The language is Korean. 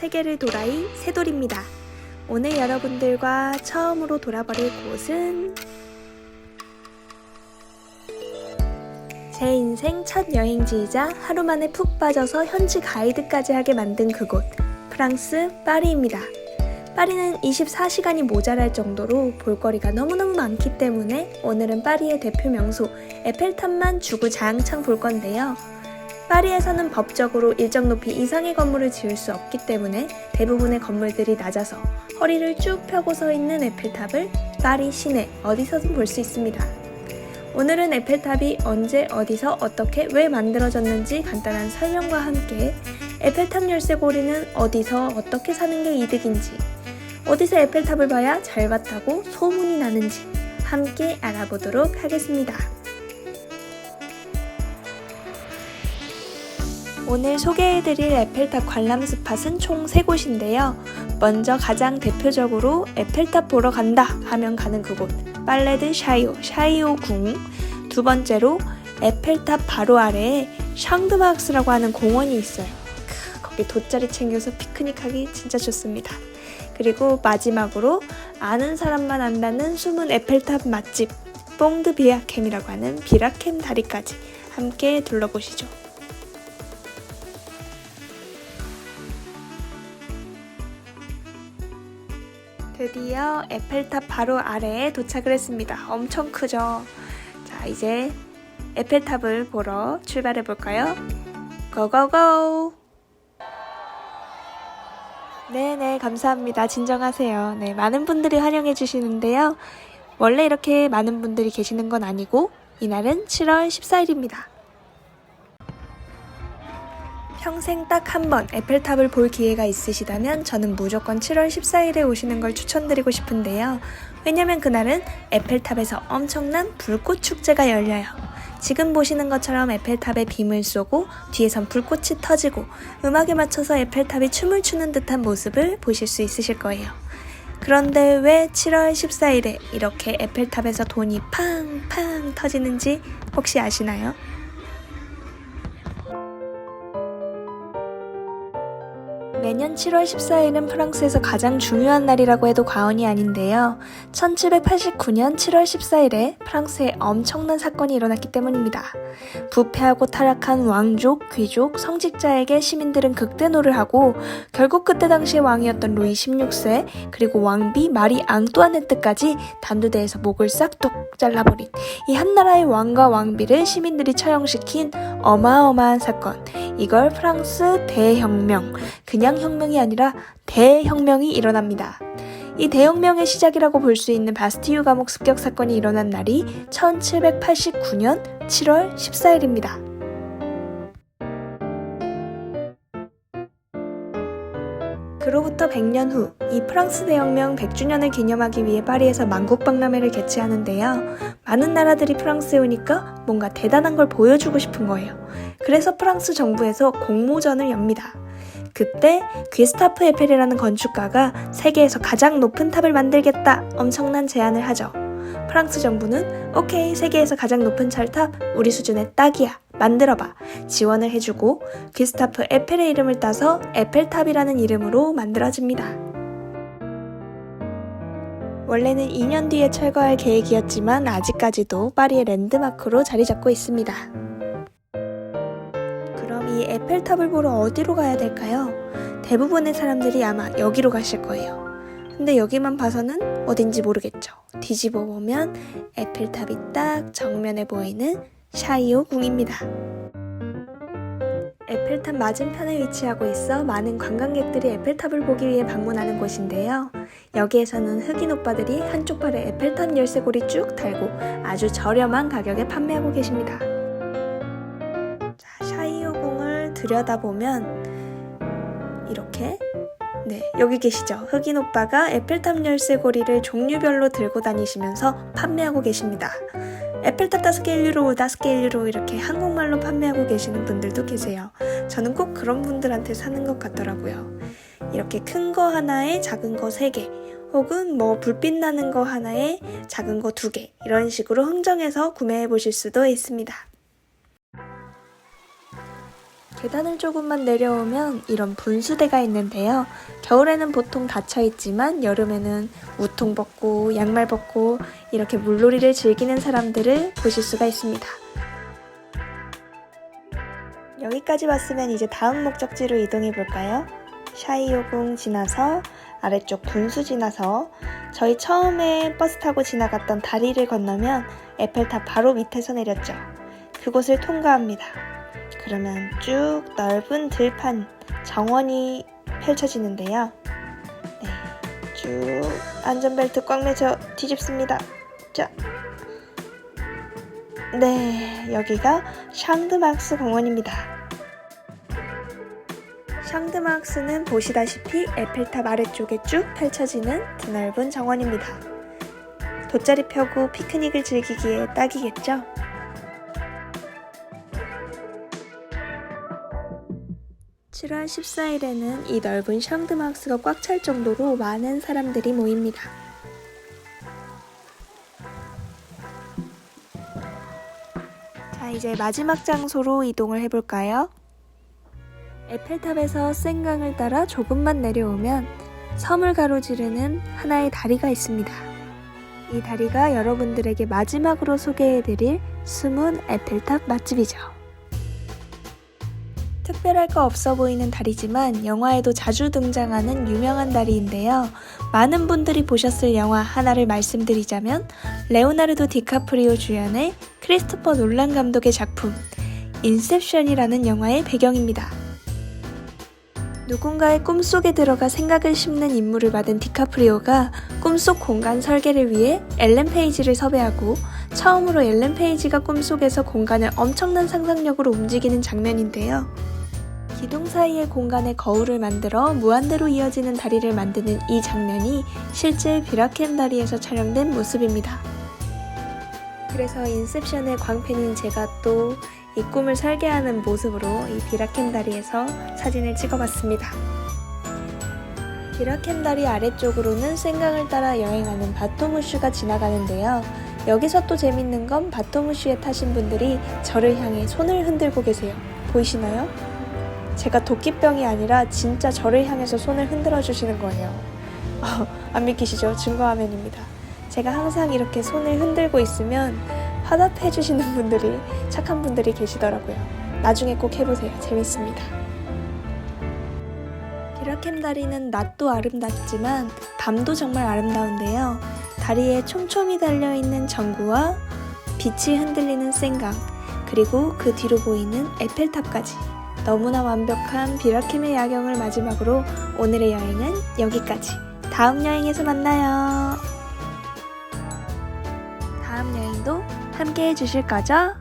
세계를 돌아이 새돌입니다. 오늘 여러분들과 처음으로 돌아버릴 곳은 제 인생 첫 여행지이자 하루 만에 푹 빠져서 현지 가이드까지 하게 만든 그곳 프랑스 파리입니다. 파리는 24시간이 모자랄 정도로 볼거리가 너무너무 많기 때문에 오늘은 파리의 대표 명소 에펠탑만 주구장창 볼 건데요. 파리에서는 법적으로 일정 높이 이상의 건물을 지을 수 없기 때문에 대부분의 건물들이 낮아서 허리를 쭉 펴고 서 있는 에펠탑을 파리 시내 어디서든 볼 수 있습니다. 오늘은 에펠탑이 언제 어디서 어떻게 왜 만들어졌는지 간단한 설명과 함께 에펠탑 열쇠고리는 어디서 어떻게 사는 게 이득인지 어디서 에펠탑을 봐야 잘 봤다고 소문이 나는지 함께 알아보도록 하겠습니다. 오늘 소개해드릴 에펠탑 관람 스팟은 총 3곳인데요. 먼저 가장 대표적으로 에펠탑 보러 간다 하면 가는 그곳 빨레드 샤이오, 샤이오 궁. 두 번째로 에펠탑 바로 아래에 샹드마크스라고 하는 공원이 있어요. 크, 거기 돗자리 챙겨서 피크닉하기 진짜 좋습니다. 그리고 마지막으로 아는 사람만 안다는 숨은 에펠탑 맛집 뽕드 비아캠이라고 하는 비라캠 다리까지 함께 둘러보시죠. 드디어 에펠탑 바로 아래에 도착을 했습니다. 엄청 크죠? 자, 이제 에펠탑을 보러 출발해 볼까요? 고고고! 네네, 감사합니다. 진정하세요. 네, 많은 분들이 환영해 주시는데요. 원래 이렇게 많은 분들이 계시는 건 아니고, 이날은 7월 14일입니다. 평생 딱 한 번 에펠탑을 볼 기회가 있으시다면 저는 무조건 7월 14일에 오시는 걸 추천드리고 싶은데요. 왜냐면 그날은 에펠탑에서 엄청난 불꽃 축제가 열려요. 지금 보시는 것처럼 에펠탑에 빔을 쏘고 뒤에선 불꽃이 터지고 음악에 맞춰서 에펠탑이 춤을 추는 듯한 모습을 보실 수 있으실 거예요. 그런데 왜 7월 14일에 이렇게 에펠탑에서 돈이 팡팡 터지는지 혹시 아시나요? 매년 7월 14일은 프랑스에서 가장 중요한 날이라고 해도 과언이 아닌데요. 1789년 7월 14일에 프랑스에 엄청난 사건이 일어났기 때문입니다. 부패하고 타락한 왕족, 귀족, 성직자에게 시민들은 극대노를 하고 결국 그때 당시의 왕이었던 루이 16세 그리고 왕비 마리 앙뚜아네트까지 단두대에서 목을 싹둑 잘라버린 이 한 나라의 왕과 왕비를 시민들이 처형시킨 어마어마한 사건. 이걸 프랑스 대혁명, 그냥 혁명이 아니라 대혁명이 일어납니다. 이 대혁명의 시작이라고 볼 수 있는 바스티유 감옥 습격 사건이 일어난 날이 1789년 7월 14일입니다. 그로부터 100년 후, 이 프랑스 대혁명 100주년을 기념하기 위해 파리에서 만국박람회를 개최하는데요. 많은 나라들이 프랑스에 오니까 뭔가 대단한 걸 보여주고 싶은 거예요. 그래서 프랑스 정부에서 공모전을 엽니다. 그때 귀스타프 에펠이라는 건축가가 세계에서 가장 높은 탑을 만들겠다 엄청난 제안을 하죠. 프랑스 정부는 오케이 세계에서 가장 높은 철탑 우리 수준의 딱이야 만들어봐 지원을 해주고 귀스타프 에펠의 이름을 따서 에펠탑이라는 이름으로 만들어집니다. 원래는 2년 뒤에 철거할 계획이었지만 아직까지도 파리의 랜드마크로 자리 잡고 있습니다. 에펠탑을 보러 어디로 가야 될까요? 대부분의 사람들이 아마 여기로 가실 거예요. 근데 여기만 봐서는 어딘지 모르겠죠. 뒤집어 보면 에펠탑이 딱 정면에 보이는 샤이오 궁입니다. 에펠탑 맞은편에 위치하고 있어 많은 관광객들이 에펠탑을 보기 위해 방문하는 곳인데요. 여기에서는 흑인 오빠들이 한쪽 발에 에펠탑 열쇠고리 쭉 달고 아주 저렴한 가격에 판매하고 계십니다. 들여다보면 이렇게 네, 여기 계시죠? 흑인 오빠가 에펠탑 열쇠고리를 종류별로 들고 다니시면서 판매하고 계십니다. 에펠탑 다섯 개 1유로, 다섯 개 1유로 이렇게 한국말로 판매하고 계시는 분들도 계세요. 저는 꼭 그런 분들한테 사는 것 같더라고요. 이렇게 큰 거 하나에 작은 거세 개, 혹은 뭐 불빛 나는 거 하나에 작은 거두 개, 이런 식으로 흥정해서 구매해 보실 수도 있습니다. 계단을 조금만 내려오면 이런 분수대가 있는데요. 겨울에는 보통 닫혀 있지만 여름에는 우통 벗고 양말 벗고 이렇게 물놀이를 즐기는 사람들을 보실 수가 있습니다. 여기까지 왔으면 이제 다음 목적지로 이동해 볼까요? 샤이오궁 지나서 아래쪽 분수 지나서 저희 처음에 버스 타고 지나갔던 다리를 건너면 에펠탑 바로 밑에서 내렸죠. 그곳을 통과합니다. 그러면 쭉 넓은 들판 정원이 펼쳐지는데요. 네, 쭉 안전벨트 꽉 매서 뒤집습니다. 자. 네, 여기가 샹드막스 공원입니다. 샹드막스는 보시다시피 에펠탑 아래쪽에 쭉 펼쳐지는 드넓은 정원입니다. 돗자리 펴고 피크닉을 즐기기에 딱이겠죠? 7월 14일에는 이 넓은 샹드막스가 꽉 찰 정도로 많은 사람들이 모입니다. 자, 이제 마지막 장소로 이동을 해볼까요? 에펠탑에서 센강을 따라 조금만 내려오면 섬을 가로지르는 하나의 다리가 있습니다. 이 다리가 여러분들에게 마지막으로 소개해드릴 숨은 에펠탑 맛집이죠. 특별할 거 없어 보이는 다리지만 영화에도 자주 등장하는 유명한 다리인데요. 많은 분들이 보셨을 영화 하나를 말씀드리자면 레오나르도 디카프리오 주연의 크리스토퍼 놀란 감독의 작품 인셉션이라는 영화의 배경입니다. 누군가의 꿈속에 들어가 생각을 심는 임무를 받은 디카프리오가 꿈속 공간 설계를 위해 엘렌 페이지를 섭외하고 처음으로 엘렌 페이지가 꿈속에서 공간을 엄청난 상상력으로 움직이는 장면인데요. 기둥 사이의 공간에 거울을 만들어 무한대로 이어지는 다리를 만드는 이 장면이 실제 비라켄 다리에서 촬영된 모습입니다. 그래서 인셉션의 광팬인 제가 또 이 꿈을 설계하는 모습으로 이 비라켄 다리에서 사진을 찍어봤습니다. 비라켄 다리 아래쪽으로는 생강을 따라 여행하는 바토무슈가 지나가는데요. 여기서 또 재밌는 건 바토무슈에 타신 분들이 저를 향해 손을 흔들고 계세요. 보이시나요? 제가 도끼병이 아니라 진짜 저를 향해서 손을 흔들어 주시는 거예요. 어, 안 믿기시죠? 증거화면입니다. 제가 항상 이렇게 손을 흔들고 있으면 화답해 주시는 분들이 착한 분들이 계시더라고요. 나중에 꼭 해보세요. 재밌습니다. 비라캠 다리는 낮도 아름답지만 밤도 정말 아름다운데요. 다리에 촘촘히 달려있는 전구와 빛이 흔들리는 생강, 그리고 그 뒤로 보이는 에펠탑까지 너무나 완벽한 비라캠의 야경을 마지막으로 오늘의 여행은 여기까지. 다음 여행에서 만나요. 다음 여행도 함께 해주실 거죠?